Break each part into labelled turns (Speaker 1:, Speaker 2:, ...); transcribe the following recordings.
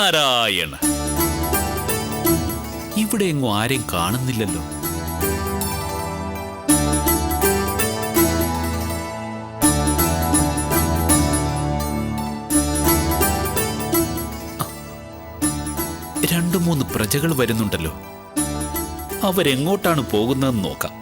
Speaker 1: നാരായണ ഇവിടെ എങ്ങും ആരെയും കാണുന്നില്ലല്ലോ. രണ്ടു മൂന്ന് പ്രജകൾ വരുന്നുണ്ടല്ലോ. അവരെങ്ങോട്ടാണ് പോകുന്നതെന്ന് നോക്കാം.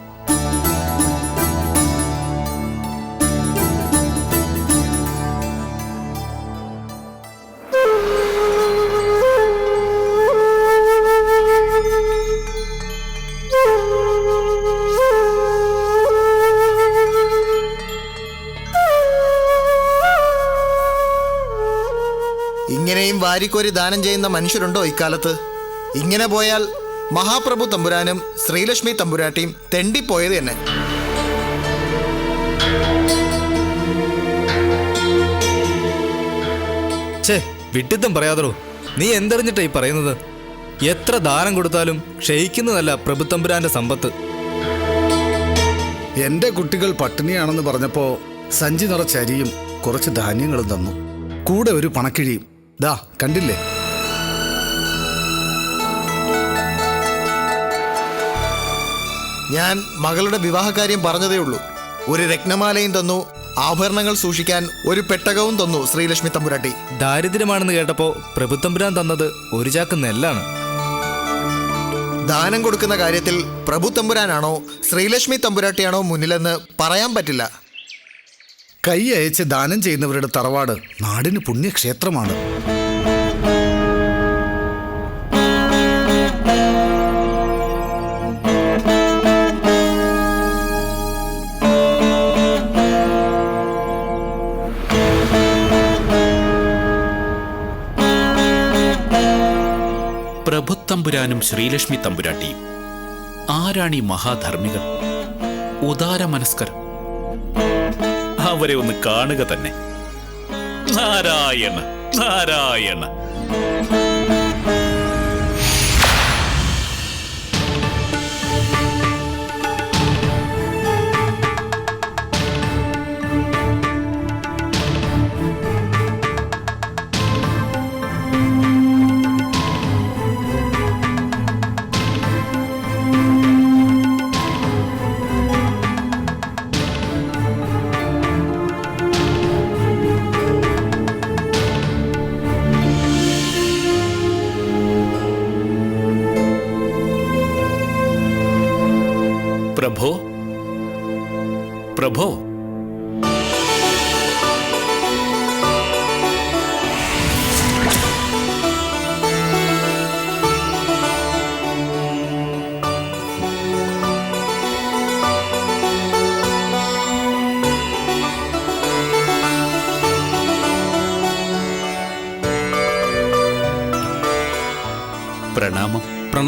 Speaker 2: ഇങ്ങനെയും വാരിക്കോരി ദാനം ചെയ്യുന്ന മനുഷ്യരുണ്ടോ ഇക്കാലത്ത്? ഇങ്ങനെ പോയാൽ മഹാപ്രഭു തമ്പുരാനും ശ്രീലക്ഷ്മി തമ്പുരാട്ടിയും തെണ്ടിപ്പോയത് തന്നെ.
Speaker 3: ഛേ വിട്ടിത്തം പറയാതറോ. നീ എന്തറിഞ്ഞിട്ടാ ഈ പറയുന്നത്? എത്ര ദാനം കൊടുത്താലും ക്ഷയിക്കുന്നതല്ല പ്രഭുത്തമ്പുരാന്റെ സമ്പത്ത്.
Speaker 4: എന്റെ കുട്ടികൾ പട്ടിണിയാണെന്ന് പറഞ്ഞപ്പോ സഞ്ചി നിറച്ച അരിയും കുറച്ച് ധാന്യങ്ങളും തന്നു. കൂടെ ഒരു പണക്കിഴിയും. ദാ കണ്ടില്ലേ?
Speaker 2: ഞാൻ മകളുടെ വിവാഹകാര്യം പറഞ്ഞതേ ഉള്ളൂ. ഒരു രത്നമാലയും തന്നു ആഭരണങ്ങൾ സൂക്ഷിക്കാൻ ഒരു പെട്ടകവും തന്നു ശ്രീലക്ഷ്മി തമ്പുരാട്ടി.
Speaker 3: ദാരിദ്ര്യമാണെന്ന് കേട്ടപ്പോ പ്രഭുത്തമ്പുരാൻ തന്നത് ഒരു ചാക്ക് നെല്ലാണ്.
Speaker 2: ദാനം കൊടുക്കുന്ന കാര്യത്തിൽ പ്രഭു തമ്പുരാനാണോ ശ്രീലക്ഷ്മി തമ്പുരാട്ടിയാണോ മുന്നിലെന്ന് പറയാൻ പറ്റില്ല.
Speaker 4: കൈ അയച്ച് ദാനം ചെയ്യുന്നവരുടെ തറവാട് നാടിന് പുണ്യക്ഷേത്രമാണ്.
Speaker 1: പ്രഭുത്തമ്പുരാനും ശ്രീലക്ഷ്മി തമ്പുരാട്ടിയും ആരാണി മഹാധർമ്മികൾ? ഉദാരമനസ്കർ അവരെ ഒന്ന് കാണുക തന്നെ. നാരായണ നാരായണ.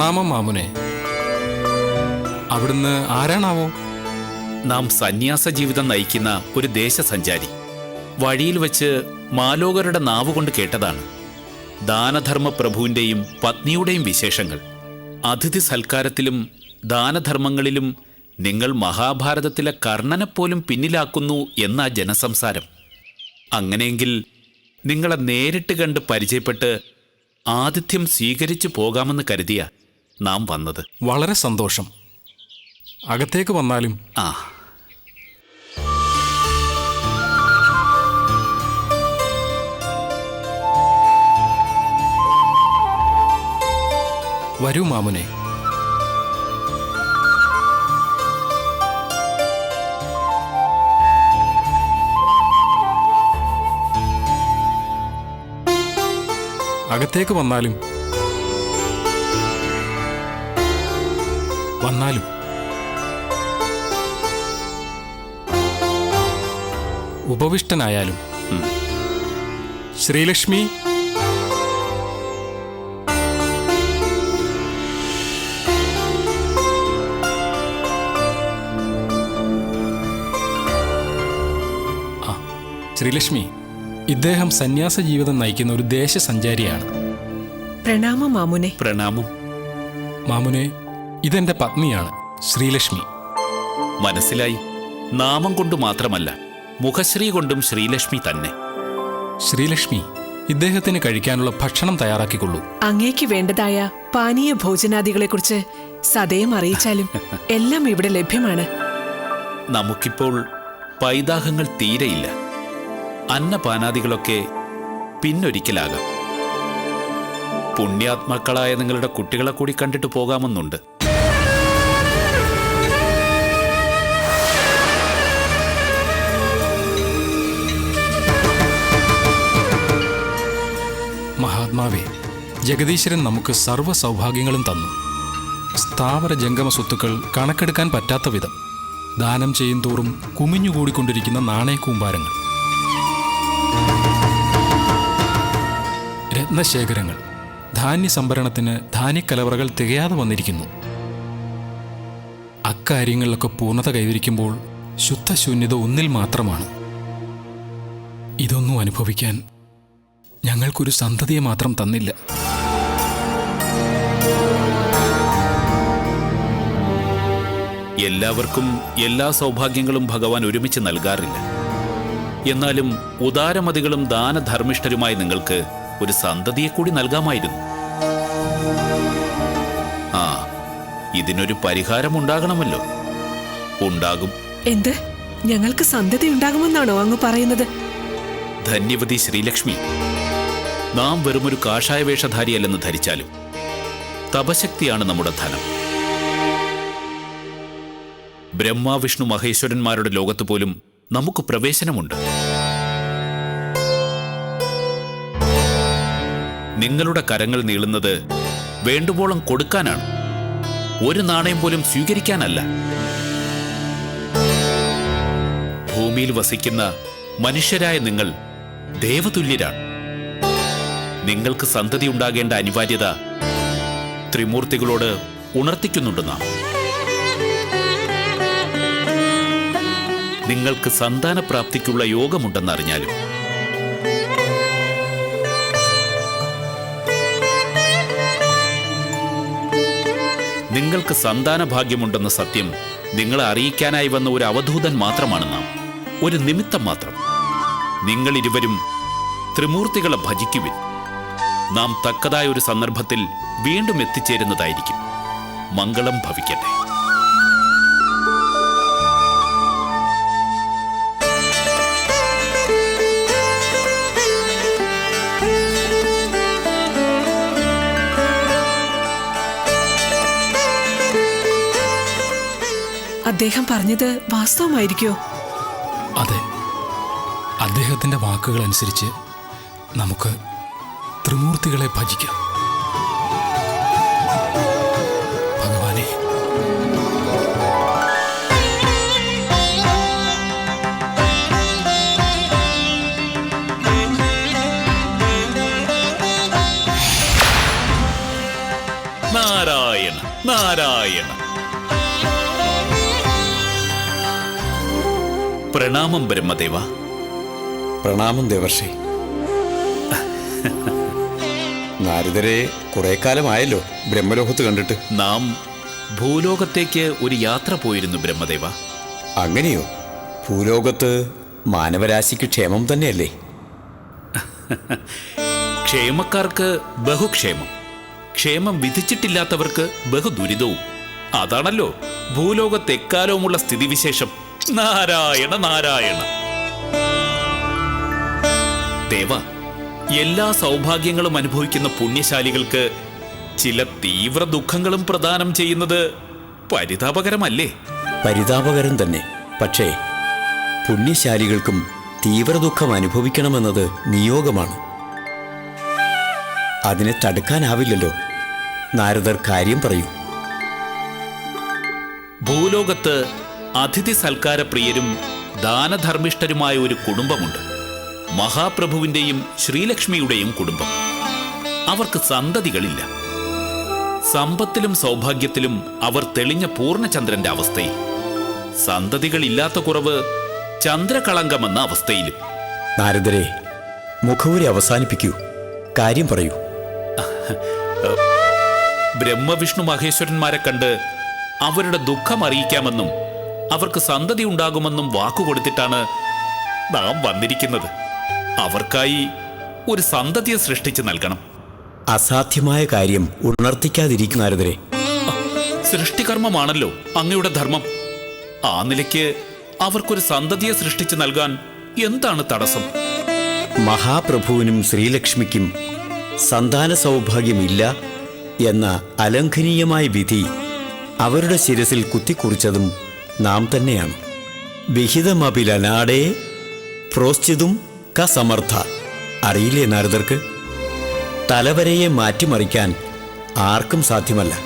Speaker 1: പ്രണാമം
Speaker 5: മാമുനെ. അവിടുന്ന് ആരാണാവോ?
Speaker 1: നാം സന്യാസ ജീവിതം നയിക്കുന്ന ഒരു ദേശസഞ്ചാരി. വഴിയിൽ വെച്ച് മാലോകരുടെ നാവുകൊണ്ട് കേട്ടതാണ്. ദാനധർമ്മ പ്രഭുവിന്റെയും പത്നിയുടെയും വിശേഷങ്ങൾ. അതിഥി സൽക്കാരത്തിലും ദാനധർമ്മങ്ങളിലും നിങ്ങൾ മഹാഭാരതത്തിലെ കർണനെപ്പോലും പിന്നിലാക്കുന്നു എന്ന ജനസംസാരം. അങ്ങനെയെങ്കിൽ നിങ്ങളെ നേരിട്ട് കണ്ട് പരിചയപ്പെട്ട് ആതിഥ്യം സ്വീകരിച്ചു പോകാമെന്ന് കരുതിയ നാം വന്നത്.
Speaker 5: വളരെ സന്തോഷം. അകത്തേക്ക് വന്നാലും
Speaker 1: ആ.
Speaker 5: വരൂ മാമുനെ. അകത്തേക്ക് വന്നാലും വന്നാലും. ഉപവിഷ്ടനായാലും. ശ്രീലക്ഷ്മി. ആ ശ്രീലക്ഷ്മി ഇദ്ദേഹം സന്യാസ ജീവിതം നയിക്കുന്ന ഒരു ദേശസഞ്ചാരിയാണ്.
Speaker 6: പ്രണാമം മാമുനെ.
Speaker 1: പ്രണാമം.
Speaker 5: മാമുനെ ഇതെന്റെ പത്നിയാണ് ശ്രീലക്ഷ്മി.
Speaker 1: മനസ്സിലായി. നാമം കൊണ്ട് മാത്രമല്ല മുഖശ്രീ കൊണ്ടും ശ്രീലക്ഷ്മി തന്നെ.
Speaker 5: ശ്രീലക്ഷ്മി ഇദ്ദേഹത്തിന് കഴിക്കാനുള്ള ഭക്ഷണം തയ്യാറാക്കിക്കൊള്ളൂ.
Speaker 6: അങ്ങേക്ക് വേണ്ടതായ പാനീയ ഭോജനാദികളെക്കുറിച്ച് സദയം അറിയിച്ചാലും എല്ലാം ഇവിടെ ലഭ്യമാണ്.
Speaker 1: നമുക്കിപ്പോൾ പൈതാഹങ്ങൾ തീരെയില്ല. അന്നപാനാദികളൊക്കെ പിന്നൊരിക്കലാകാം. പുണ്യാത്മാക്കളായ നിങ്ങളുടെ കുട്ടികളെ കൂടി കണ്ടിട്ട് പോകാമെന്നുണ്ട്.
Speaker 5: മഹാത്മാവേ ജഗദീശ്വരൻ നമുക്ക് സർവ സൗഭാഗ്യങ്ങളും തന്നു. സ്ഥാവര ജംഗമ സ്വത്തുക്കൾ കണക്കെടുക്കാൻ പറ്റാത്ത വിധം ദാനം ചെയ്യും തോറും കുമിഞ്ഞുകൂടിക്കൊണ്ടിരിക്കുന്ന നാണയക്കൂമ്പാരങ്ങൾ രത്നശേഖരങ്ങൾ ധാന്യ സംഭരണത്തിന് ധാന്യക്കലവറകൾ തികയാതെ വന്നിരിക്കുന്നു. അക്കാര്യങ്ങളിലൊക്കെ പൂർണത കൈവരിക്കുമ്പോൾ ശുദ്ധശൂന്യത ഒന്നിൽ മാത്രമാണ്. ഇതൊന്നും അനുഭവിക്കാൻ ഞങ്ങൾക്കൊരു സന്തതിയെ മാത്രം തന്നില്ല.
Speaker 1: എല്ലാവർക്കും എല്ലാ സൗഭാഗ്യങ്ങളും ഭഗവാൻ ഒരുമിച്ച് നൽകാറില്ല. എന്നാലും ഉദാരമതികളും ദാനധർമ്മിഷ്ഠരുമായി നിങ്ങൾക്ക് ഒരു സന്തതിയെ കൂടി നൽകാമായിരുന്നു. ആ ഇതിനൊരു പരിഹാരം ഉണ്ടാകണമല്ലോ. ഉണ്ടാകും.
Speaker 6: എന്ത്? ഞങ്ങൾക്ക് സന്തതി ഉണ്ടാകുമെന്നാണോ അങ്ങ് പറയുന്നത്?
Speaker 1: ധന്യവതി ശ്രീലക്ഷ്മി. നാം വെറുമൊരു കാഷായ വേഷധാരിയല്ലെന്ന് ധരിച്ചാലും തപശക്തിയാണ് നമ്മുടെ ധനം. ബ്രഹ്മ വിഷ്ണു മഹേശ്വരന്മാരുടെ ലോകത്ത് പോലും നമുക്ക് പ്രവേശനമുണ്ട്. നിങ്ങളുടെ കരങ്ങൾ നീളുന്നത് വേണ്ടുവോളം കൊടുക്കാനാണ്. ഒരു നാണയം പോലും സ്വീകരിക്കാനല്ല. ഭൂമിയിൽ വസിക്കുന്ന മനുഷ്യരായ നിങ്ങൾ ദേവതുല്യരാണ്. നിങ്ങൾക്ക് സന്തതി ഉണ്ടാകേണ്ട അനിവാര്യത ത്രിമൂർത്തികളോട് ഉണർത്തിക്കുന്നുണ്ട് നാം. നിങ്ങൾക്ക് സന്താനപ്രാപ്തിക്കുള്ള യോഗമുണ്ടെന്നറിഞ്ഞാലും നിങ്ങൾക്ക് സന്താന ഭാഗ്യമുണ്ടെന്ന സത്യം നിങ്ങളെ അറിയിക്കാനായി വന്ന ഒരു അവധൂതൻ മാത്രമാണ് നാം. ഒരു നിമിത്തം മാത്രം. നിങ്ങൾ ഇരുവരും ത്രിമൂർത്തികളെ ഭജിക്കുവിൻ. നാം തക്കതായ ഒരു സന്ദർഭത്തിൽ വീണ്ടും എത്തിച്ചേരുന്നതായിരിക്കും. മംഗളം ഭവിക്കട്ടെ.
Speaker 6: അദ്ദേഹം പറഞ്ഞത് വാസ്തവമായിരിക്കോ?
Speaker 5: അതെ. അദ്ദേഹത്തിന്റെ വാക്കുകൾ അനുസരിച്ച് നമുക്ക് ത്രിമൂർത്തികളെ ഭജിക്കാം. ഭഗവാനെ.
Speaker 1: നാരായണ നാരായണ. പ്രണാമം ബ്രഹ്മദേവ.
Speaker 7: പ്രണാമം ദേവർഷി. നാരദരെ കുറെ കാലമായല്ലോ ബ്രഹ്മലോകത്ത് കണ്ടിട്ട്.
Speaker 1: നാം ഭൂലോകത്തേക്ക് ഒരു യാത്ര പോയിരുന്നു ബ്രഹ്മദേവ.
Speaker 7: അങ്ങനെയോ? ഭൂലോകത്ത് മാനവരാശിക്ക് ക്ഷേമം തന്നെയല്ലേ?
Speaker 1: ക്ഷേമക്കാർക്ക് ബഹുക്ഷേമം. ക്ഷേമം വിധിച്ചിട്ടില്ലാത്തവർക്ക് ബഹുദുരിതവും. അതാണല്ലോ ഭൂലോകത്തെക്കാലവുമുള്ള സ്ഥിതിവിശേഷം. നാരായണ നാരായണ. ദേവ എല്ലാ സൗഭാഗ്യങ്ങളും അനുഭവിക്കുന്ന പുണ്യശാലികൾക്ക് ചില തീവ്ര ദുഃഖങ്ങളും പ്രദാനം ചെയ്യുന്നത് പരിതാപകരമല്ലേ?
Speaker 7: പരിതാപകരം തന്നെ. പക്ഷേ പുണ്യശാലികൾക്കും തീവ്ര ദുഃഖം അനുഭവിക്കണമെന്നത് നിയോഗമാണ്. അതിനെ തടുക്കാനാവില്ലല്ലോ. നാരദർ കാര്യം പറയൂ.
Speaker 1: ഭൂലോകത്ത് അതിഥി സൽക്കാരപ്രിയരും ദാനധർമ്മിഷ്ഠരുമായ ഒരു കുടുംബമുണ്ട്. മഹാപ്രഭുവിന്റെയും ശ്രീലക്ഷ്മിയുടെയും കുടുംബം. അവർക്ക് സന്തതികളില്ല. സമ്പത്തിലും സൗഭാഗ്യത്തിലും അവർ തെളിഞ്ഞ പൂർണചന്ദ്രന്റെ അവസ്ഥയിൽ. സന്തതികളില്ലാത്ത കുറവ് ചന്ദ്രകളങ്കമെന്ന അവസ്ഥയിലും.
Speaker 7: നാരദരെ മുഖവുരി അവസാനിപ്പിക്കൂ. കാര്യം പറയൂ.
Speaker 1: ബ്രഹ്മവിഷ്ണു മഹേശ്വരന്മാരെ കണ്ട് അവരുടെ ദുഃഖം അറിയിക്കാമെന്നും അവർക്ക് സന്തതി ഉണ്ടാകുമെന്നും വാക്കുകൊടുത്തിട്ടാണ് നാം വന്നിരിക്കുന്നത്. അവർക്കായി ഒരു സന്തതിയെ സൃഷ്ടിച്ചു നൽകണം.
Speaker 7: അസാധ്യമായ കാര്യം ഉണർത്തിക്കാതിരിക്കുന്നാരുതരെ
Speaker 1: സൃഷ്ടികർമ്മമാണല്ലോ അങ്ങയുടെ ധർമ്മം. ആ നിലയ്ക്ക് അവർക്കൊരു സന്തതിയെ സൃഷ്ടിച്ചു നൽകാൻ എന്താണ് തടസ്സം?
Speaker 7: മഹാപ്രഭുവിനും ശ്രീലക്ഷ്മിക്കും സന്താന സൗഭാഗ്യമില്ല എന്ന അലംഘനീയമായ വിധി അവരുടെ ശിരസിൽ കുത്തിക്കുറിച്ചതും നാം തന്നെയാണ്. വിഹിതമപിലനാടേ പ്രോശ്ചിതും കസമർത്ഥ അറിയില്ലേ നാരദർക്ക്? തലവരയെ മാറ്റിമറിക്കാൻ ആർക്കും സാധ്യമല്ല.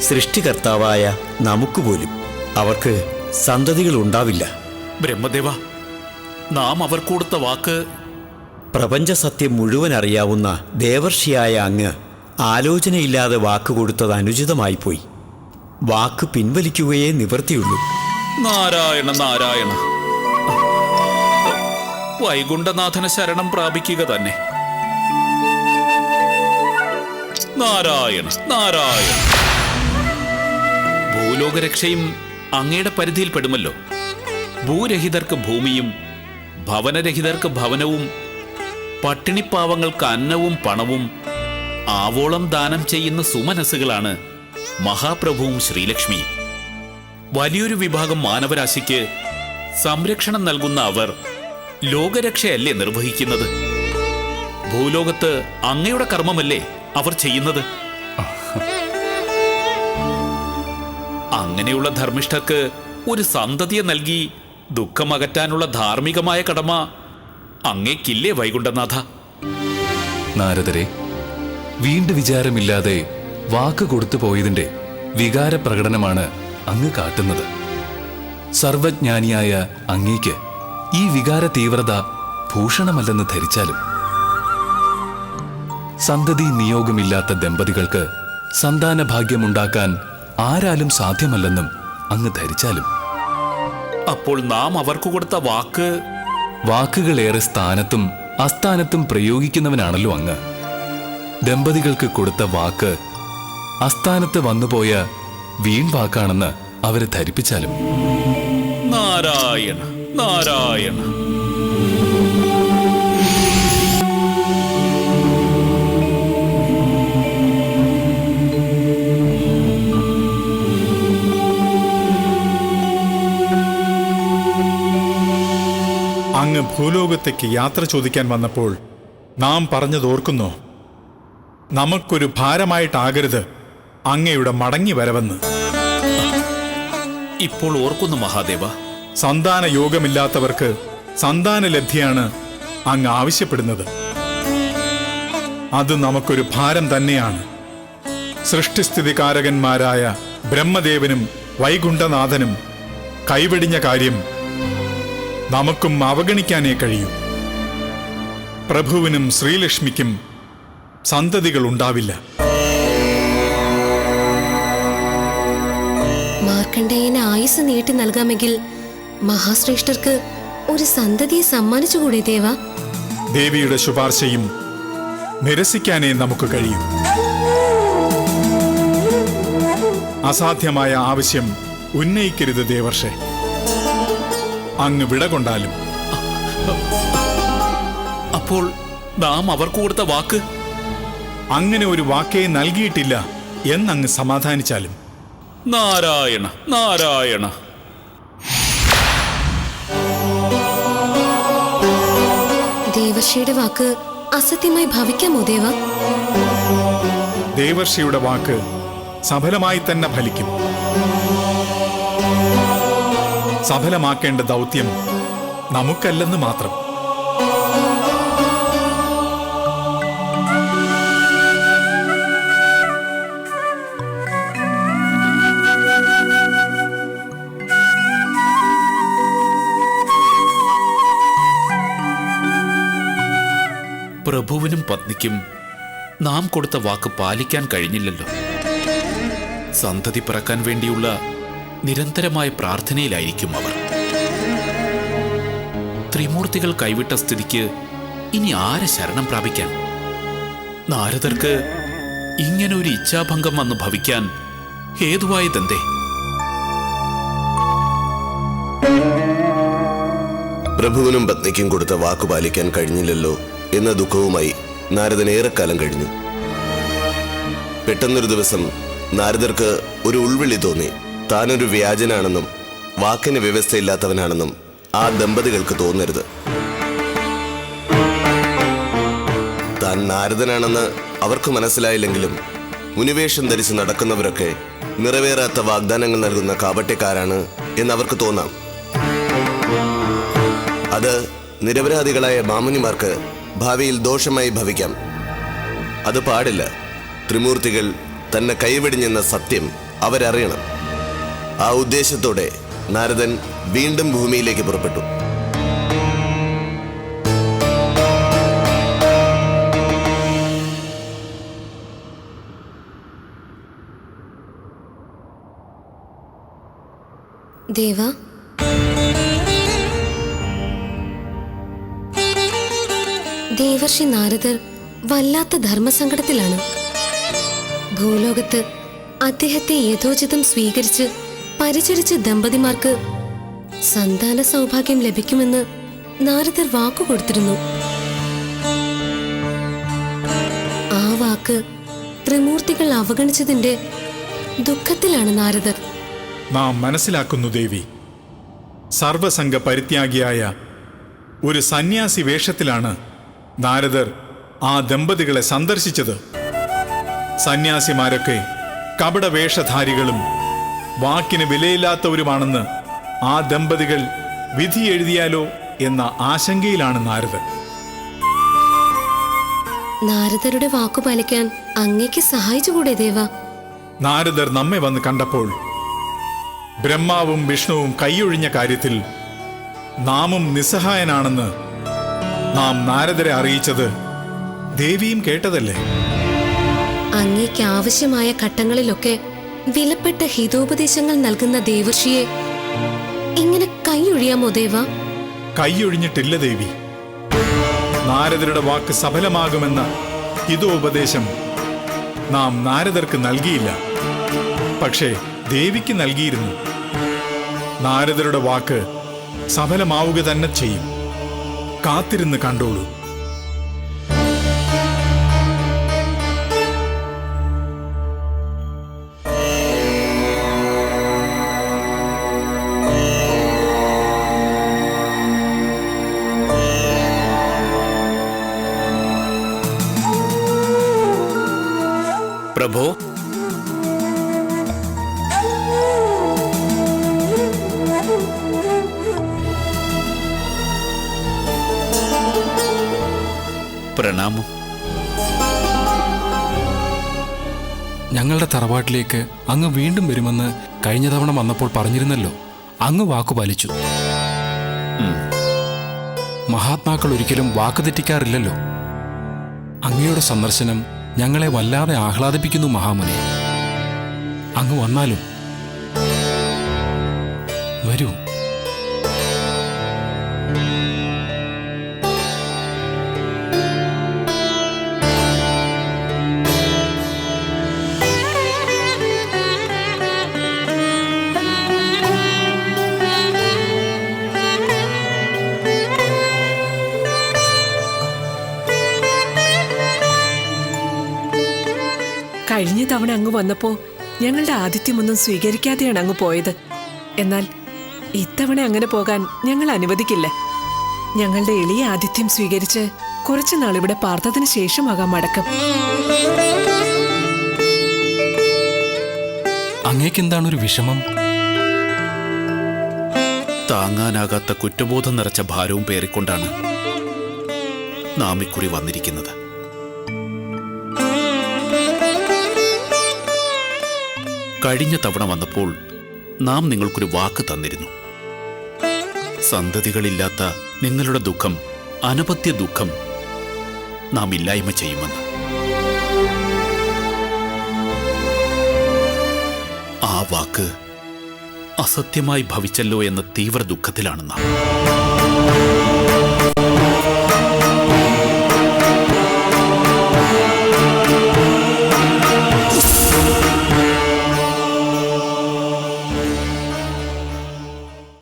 Speaker 7: സൃഷ്ടികർത്താവായ നമുക്ക് പോലും അവർക്ക് സന്തതികൾ ഉണ്ടാവില്ല.
Speaker 1: ബ്രഹ്മദേവ നാം അവർ കൊടുത്ത വാക്ക്
Speaker 7: പ്രപഞ്ച സത്യം മുഴുവൻ അറിയാവുന്ന ദേവർഷിയായ അങ്ങ് ആലോചനയില്ലാതെ വാക്ക് കൊടുത്തത് അനുചിതമായി പോയി. വാക്ക് പിൻവലിക്കുകയേ നിവർത്തിയുള്ളൂ
Speaker 1: നാരായണ നാരായണ. വൈകുണ്ഠനാഥന ശരണം പ്രാപിക്കുക തന്നെ. നാരായണ നാരായണ. ഭൂലോകരക്ഷയും അങ്ങയുടെ പരിധിയിൽപ്പെടുമല്ലോ. ഭൂരഹിതർക്ക് ഭൂമിയും ഭവനരഹിതർക്ക് ഭവനവും പട്ടിണിപ്പാവങ്ങൾക്ക് അന്നവും പണവും ആവോളം ദാനം ചെയ്യുന്ന സുമനസ്സുകളാണ് മഹാപ്രഭുവും ശ്രീലക്ഷ്മിയും. വലിയൊരു വിഭാഗം മാനവരാശിക്ക് സംരക്ഷണം നൽകുന്ന അവർ ലോകരക്ഷയല്ലേ നിർവഹിക്കുന്നത്? ഭൂലോകത്ത് അങ്ങയുടെ കർമ്മമല്ലേ അവർ ചെയ്യുന്നത്? അങ്ങനെയുള്ള ധർമ്മിഷ്ഠർക്ക് ഒരു സന്തതിയെ നൽകി ദുഃഖമകറ്റാനുള്ള ധാർമ്മികമായ കടമ അങ്ങേക്കില്ലേ വൈകുണ്ഠനാഥ?
Speaker 8: നാരദരെ വീണ്ടു വിചാരമില്ലാതെ വാക്ക് കൊടുത്തു പോയതിന്റെ വികാരപ്രകടനമാണ് അങ്ങ് കാട്ടുന്നത്. സർവജ്ഞാനിയായ അങ്ങേക്ക് ഈ വികാര തീവ്രത ഭൂഷണമല്ലെന്ന് ധരിച്ചാലും. സന്തതി നിയോഗമില്ലാത്ത ദമ്പതികൾക്ക് സന്താന ഭാഗ്യമുണ്ടാക്കാൻ ആരാലും സാധ്യമല്ലെന്നും അങ്ങ് ധരിച്ചാലും.
Speaker 1: അപ്പോൾ നാം അവർക്ക് കൊടുത്ത വാക്ക്
Speaker 8: വാക്കുകളേറെ സ്ഥാനത്തും അസ്ഥാനത്തും പ്രയോഗിക്കുന്നവനാണല്ലോ അങ്ങ്. ദമ്പതികൾക്ക് കൊടുത്ത വാക്ക് അസ്ഥാനത്ത് വന്നുപോയ വീൺ വാക്കാണെന്ന് അവരെ ധരിപ്പിച്ചാലും.
Speaker 1: നാരായണ നാരായണ.
Speaker 9: അങ്ങ് ഭൂലോകത്തേക്ക് യാത്ര ചോദിക്കാൻ വന്നപ്പോൾ നാം പറഞ്ഞത് ഓർക്കുന്നോ. നമുക്കൊരു ഭാരമായിട്ടാകരുത്. അങ്ങയുടെ മടങ്ങി വരവെന്ന്.
Speaker 1: ഇപ്പോൾ ഓർക്കുന്നു മഹാദേവ.
Speaker 9: സന്താന യോഗമില്ലാത്തവർക്ക് സന്താന ലബ്ധിയാണ് അങ്ങ് ആവശ്യപ്പെടുന്നത്. അത് നമുക്കൊരു ഭാരം തന്നെയാണ്. സൃഷ്ടിസ്ഥിതികാരകന്മാരായ ബ്രഹ്മദേവനും വൈകുണ്ഠനാഥനും കൈവെടിഞ്ഞ കാര്യം നമുക്കും അവഗണിക്കാനേ കഴിയൂ. പ്രഭുവിനും ശ്രീലക്ഷ്മിക്കും സന്തതികൾ ഉണ്ടാവില്ല.
Speaker 10: മാർക്കണ്ഡേയന് ആയുസ് നീട്ടി നൽകാമെങ്കിൽ മഹാശ്രേഷ്ഠർക്ക് ഒരു സന്തതിയെ സമ്മാനിച്ചുകൂടെ ദേവ?
Speaker 9: ദേവിയുടെ ശുപാർശയും നിരസിക്കാനേ നമുക്ക് കഴിയും. അസാധ്യമായ ആവശ്യം ഉന്നയിക്കരുത് ദേവർഷെ. അങ്ങ് വിട കൊണ്ടാലും.
Speaker 1: അപ്പോൾ നാം അവർക്ക് കൊടുത്ത വാക്ക്?
Speaker 9: അങ്ങനെ ഒരു വാക്കേ നൽകിയിട്ടില്ല എന്നങ്ങ് സമാധാനിച്ചാലും.
Speaker 1: നാരായണ നാരായണ.
Speaker 10: ദേവർഷിയുടെ വാക്ക് അസത്യമായി ഭവിക്കാമോ ദേവ?
Speaker 9: ദേവർഷിയുടെ വാക്ക് സഫലമായി തന്നെ ഫലിക്കും. സഫലമാക്കേണ്ട ദൗത്യം നമുക്കല്ലെന്ന് മാത്രം.
Speaker 1: പ്രഭുവിനും പത്നിക്കും നാം കൊടുത്ത വാക്ക് പാലിക്കാൻ കഴിഞ്ഞില്ലല്ലോ. സന്തതി പിറക്കാൻ വേണ്ടിയുള്ള നിരന്തരമായ പ്രാർത്ഥനയിലായിരിക്കും അവർ. ത്രിമൂർത്തികൾ കൈവിട്ട സ്ഥിതിക്ക് ഇനി ആരെ ശരണം പ്രാപിക്കാൻ? നാരദർക്ക് ഇങ്ങനെ ഒരു ഇച്ഛാഭംഗം വന്ന് ഭവിക്കാൻ ഹേതുവായതെന്തേ?
Speaker 11: പ്രഭുവിനും പത്നിക്കും കൊടുത്ത വാക്ക് പാലിക്കാൻ കഴിഞ്ഞില്ലല്ലോ. എന്ന ദുഃഖവുമായി നാരദൻ ഏറെക്കാലം കഴിഞ്ഞു. പെട്ടെന്നൊരു ദിവസം നാരദർക്ക് ഒരു ഉൾവിളി തോന്നി. താനൊരു വ്യാജനാണെന്നും വാക്കിന് വ്യവസ്ഥയില്ലാത്തവനാണെന്നും ആ ദമ്പതികൾക്ക് തോന്നരുത്. താൻ നാരദനാണെന്ന് അവർക്ക് മനസ്സിലായില്ലെങ്കിലും മുനിവേഷം ധരിച്ച് നടക്കുന്നവരൊക്കെ നിറവേറാത്ത വാഗ്ദാനങ്ങൾ നൽകുന്ന കാപട്യക്കാരാണ് എന്നവർക്ക് തോന്നാം. അത് നിരപരാധികളായ മാമുനിമാർക്ക് ഭാവിയിൽ ദോഷമായി ഭവിക്കാം. അത് പാടില്ല. ത്രിമൂർത്തികൾ തന്നെ കൈവെടിഞ്ഞെന്ന സത്യം അവരറിയണം. ആ ഉദ്ദേശത്തോടെ നാരദൻ വീണ്ടും ഭൂമിയിലേക്ക് പുറപ്പെട്ടു.
Speaker 10: ദേവ ദേവർഷി നാരദർ വല്ലാത്ത ധർമ്മസങ്കടത്തിലാണ്. ഭൂലോകത്ത് അദ്ദേഹത്തെ യഥോചിതം സ്വീകരിച്ച് പരിചരിച്ച ദമ്പതിമാർക്ക് സന്താന സൗഭാഗ്യം ലഭിക്കുമെന്ന് നാരദർ വാക്കു കൊടുത്തിരുന്നു. ആ വാക്ക് ത്രിമൂർത്തികൾ അവഗണിച്ചതിന്റെ ദുഃഖത്തിലാണ് നാരദർ.
Speaker 9: നാം മനസ്സിലാക്കുന്നു ദേവി. സർവസംഘ പരിത്യാഗിയായ ഒരു സന്യാസി വേഷത്തിലാണ് നാരദർ ആ ദമ്പതികളെ സന്ദർശിച്ചത്. സന്യാസിമാരൊക്കെ കപടവേഷധാരികളും വാക്കിന് വിലയില്ലാത്തവരുമാണെന്ന് ആ ദമ്പതികൾ വിധി എഴുതിയാലോ എന്ന ആശങ്കയിലാണ് നാരദർ
Speaker 10: നാരദരുടെ വാക്കു പാലിക്കാൻ അങ്ങേക്ക് സഹായിച്ചുകൂടെ ദേവ?
Speaker 9: നാരദർ നമ്മെ വന്ന് കണ്ടപ്പോൾ ബ്രഹ്മാവും വിഷ്ണുവും കൈയൊഴിഞ്ഞ കാര്യത്തിൽ നാമും നിസ്സഹായനാണെന്ന് നാം നാരദരെ അറിയിച്ചത് ദേവിയും കേട്ടതല്ലേ?
Speaker 10: അങ്ങേക്ക് ആവശ്യമായ ഘട്ടങ്ങളിലൊക്കെ വിലപ്പെട്ട ഹിതോപദേശങ്ങൾ നൽകുന്ന ദേവർഷിയെ ഇങ്ങനെ കൈയൊഴിയാമോ ദേവ?
Speaker 9: കൈയൊഴിഞ്ഞിട്ടില്ല ദേവി. നാരദരുടെ വാക്ക് സഫലമാകുമെന്ന ഹിതോപദേശം നാം നാരദർക്ക് നൽകിയില്ല. പക്ഷേ ദേവിക്ക് നൽകിയിരുന്നു. നാരദരുടെ വാക്ക് സഫലമാവുക തന്നെ ചെയ്യും. കാത്തിരുന്ന് കണ്ടോളൂ.
Speaker 1: പ്രഭോ പ്രണാമം.
Speaker 5: ഞങ്ങളുടെ തറവാട്ടിലേക്ക് അങ്ങ് വീണ്ടും വരുമെന്ന് കഴിഞ്ഞ തവണ വന്നപ്പോൾ പറഞ്ഞിരുന്നല്ലോ. അങ്ങ് വാക്കു പാലിച്ചു. മഹാത്മാക്കൾ ഒരിക്കലും വാക്ക് തെറ്റിക്കാറില്ലല്ലോ. അങ്ങയുടെ സന്ദർശനം ഞങ്ങളെ വല്ലാതെ ആഹ്ലാദിപ്പിക്കുന്നു മഹാമുനെ. അങ്ങ് വന്നാലും. വരൂ.
Speaker 6: തവണ അങ്ങ് വന്നപ്പോ ഞങ്ങളുടെ ആതിഥ്യമൊന്നും സ്വീകരിക്കാതെയാണ് അങ്ങ് പോയത്. എന്നാൽ ഇത്തവണ അങ്ങനെ പോകാൻ ഞങ്ങൾ അനുവദിക്കില്ല. ഞങ്ങളുടെ എളിയ ആതിഥ്യം സ്വീകരിച്ച് കുറച്ചു നാളിവിടെ പാർത്തതിന് ശേഷമാകാം മടക്കം.
Speaker 5: അങ്ങേക്കെന്താണ് ഒരു വിഷമം?
Speaker 1: താങ്ങാനാകാത്ത കുറ്റബോധം നിറച്ച ഭാരവും പേറിക്കൊണ്ടാണ് നാം ഇക്കുറി വന്നിരിക്കുന്നത്. കഴിഞ്ഞ തവണ വന്നപ്പോൾ നാം നിങ്ങൾക്കൊരു വാക്ക് തന്നിരുന്നു. സന്തതികളില്ലാത്ത നിങ്ങളുടെ ദുഃഖം അനപത്യ ദുഃഖം നാം ഇല്ലായ്മ ചെയ്യുമെന്ന്. ആ വാക്ക് അസത്യമായി ഭവിച്ചല്ലോ എന്ന തീവ്ര ദുഃഖത്തിലാണ് നാം.